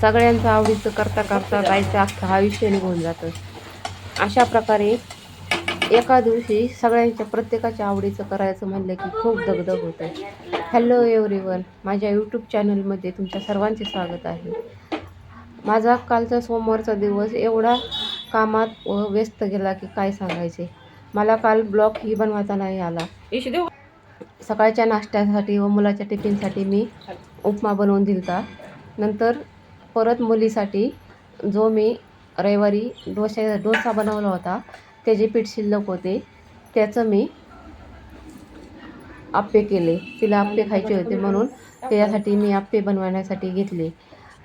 सगळ्यांचं आवडीचं करता करता जायचं अख्खं आयुष्य निघून जातं. अशा प्रकारे एका दिवशी सगळ्यांच्या प्रत्येकाच्या आवडीचं करायचं म्हणलं की खूप दगदग होतं. हॅलो एव्हरीवन माझ्या यूट्यूब चॅनलमध्ये तुमच्या सर्वांचे स्वागत आहे. माझा कालचा सोमवारचा दिवस एवढा कामात व व्यस्त गेला की काय सांगायचे? मला काल ब्लॉगही बनवायचा नाही आला. सकाळच्या नाश्त्यासाठी व मुलाच्या टिफिनसाठी मी उपमा बनवून दिलता. नंतर परत मुलीसाठी जो मी रविवारी डोशा डोसा बनवला होता त्याचे पीठ शिल्लक होते त्याचं मी आप्पे केले. तिला आप्पे खायचे होते म्हणून त्याच्यासाठी मी आप्पे बनवण्यासाठी घेतले.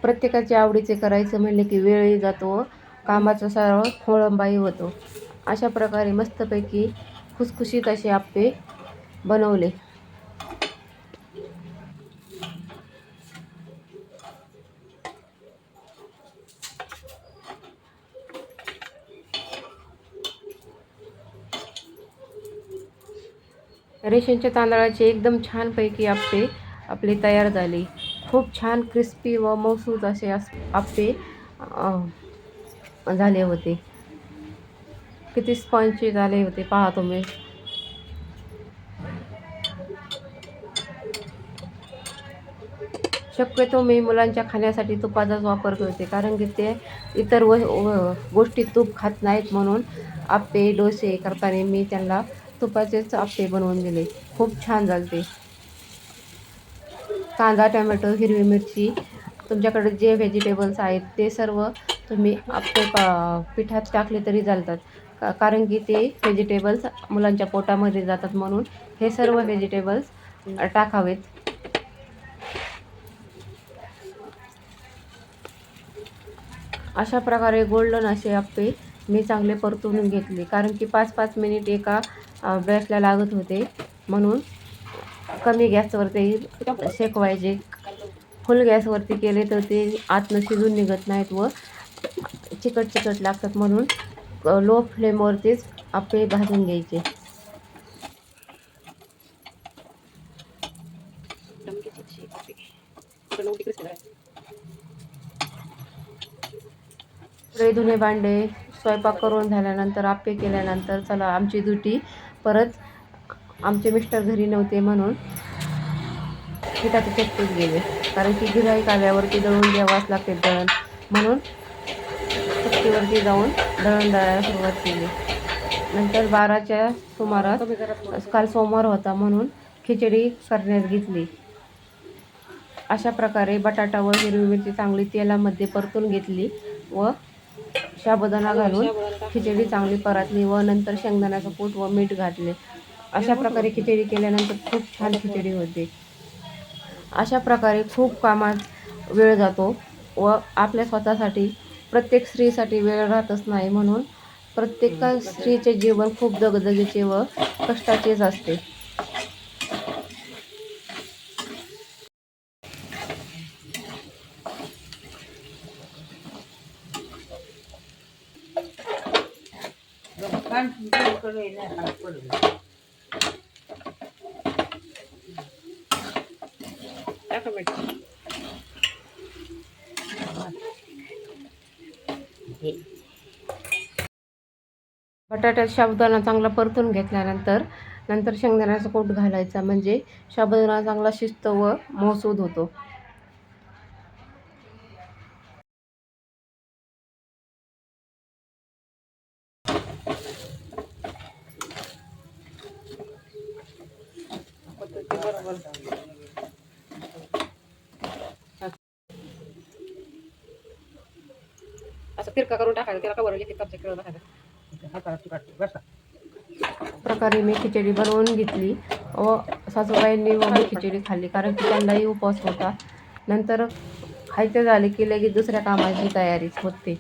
प्रत्येकाच्या आवडीचे करायचं म्हणले की वेळही जातो व कामाचा सर्व खोळंबाही होतो. अशा प्रकारे मस्तपैकी खुसखुशीत असे आप्पे बनवले. रेशनच्या तांदळाचे एकदम छानपैकी आप्पे आपले तयार झाले. खूप छान क्रिस्पी व मौसूद असे अस आप्पे झाले होते. किती स्पॉन्जचे झाले होते पहा तुम्ही. शक्यतो मी मुलांच्या खाण्यासाठी तुपाचाच वापर करते कारण की ते इतर व- गोष्टी तूप खात नाहीत म्हणून आप्पे डोसे करताना मी त्यांना तुपाचेच आप्पे बनवून दिले. खूप छान झालते कांदा टोमॅटो हिरवी मिरची तुमच्याकडे जे व्हेजिटेबल्स आहेत ते सर्व तुम्ही आप्पे पा पिठात टाकले तरी चालतात. का कारण की ते व्हेजिटेबल्स मुलांच्या पोटामध्ये जातात म्हणून हे सर्व व्हेजिटेबल्स टाकावेत. अशा प्रकारे गोल्डन असे आप्पे मी चांगले परतून घेतले. कारण की पाच पाच मिनिट एका अ, लागत होते. म्हणून कमी गॅसवरती शेकवायचे. फुल गॅसवरती केले तर ते आतनं शिजून निघत नाहीत व चिकट चिकट लागतात. म्हणून लो फ्लेमवरतीच आपले भाजून घ्यायचे. धुणे भांडे स्वयंपाक करून झाल्यानंतर आप्पे केल्यानंतर चला आमची दुटी. परत आमचे मिस्टर घरी नव्हते म्हणून पिठाचे चटकेच गेले कारण की गिराईक आल्यावरती दळून द्यावाच लागते दळण. म्हणून चक्कीवरती जाऊन दळण दळायला सुरुवात केली. नंतर बाराच्या सुमारास काल सोमवार होता म्हणून खिचडी करण्यात घेतली. अशा प्रकारे बटाटा व हिरवी मिरची चांगली तेलामध्ये परतून घेतली व साबुदाणा घालून खिचडी चांगली परतली व नंतर शेंगदाण्याचं कूट व मीठ घातले. अशा प्रकारे खिचडी केल्यानंतर खूप छान खिचडी होते. अशा प्रकारे खूप कामात वेळ जातो व आपल्या स्वतःसाठी प्रत्येक स्त्रीसाठी वेळ राहतच नाही म्हणून प्रत्येक स्त्रीचे जीवन खूप दगदगीचे व कष्टाचेच असते. बटाट्यात साबुदाणा चांगला परतून घेतल्यानंतर नंतर शेंगदाण्याचा कोट घालायचा. म्हणजे साबुदाणा चांगला शिस्त व मौसूद होतो. असं तिरका करून टाकायचं त्याला कवर एक किलो प्रकारे मी खिचडी बनवून घेतली. व सासूबाईंनी व मी खिचडी खाल्ली कारण की त्यांनाही उपवास होता. नंतर खायचं झाले की लगेच दुसऱ्या कामाची तयारीच होते.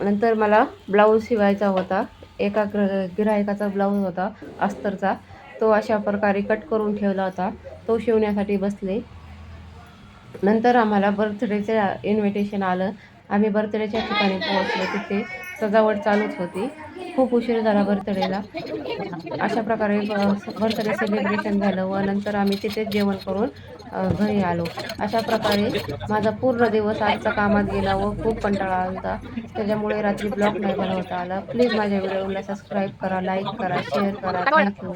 नंतर मला ब्लाऊज शिवायचा होता. एका ग्र गिरायकाचा ब्लाऊज होता अस्तरचा. तो अशा प्रकारे कट करून ठेवला होता. तो शिवण्यासाठी बसले. नंतर आम्हाला बर्थडेचं इन्व्हिटेशन आलं. आम्ही बर्थडेच्या ठिकाणी पोहोचलो. तिथे सजावट चालूच होती. खूप उशीर झाला बर्थडेला. अशा प्रकारे बर्थडे सेलिब्रेशन झालं व नंतर आम्ही तिथेच जेवण करून घरी आलो. अशा प्रकारे माझा पूर्ण दिवस आजचा कामात गेला व खूप कंटाळा आला होता. त्याच्यामुळे रात्री ब्लॉग नाही बनवता आला. प्लीज माझ्या व्हिडिओला सबस्क्राईब करा लाईक करा शेअर करा. थँक्यू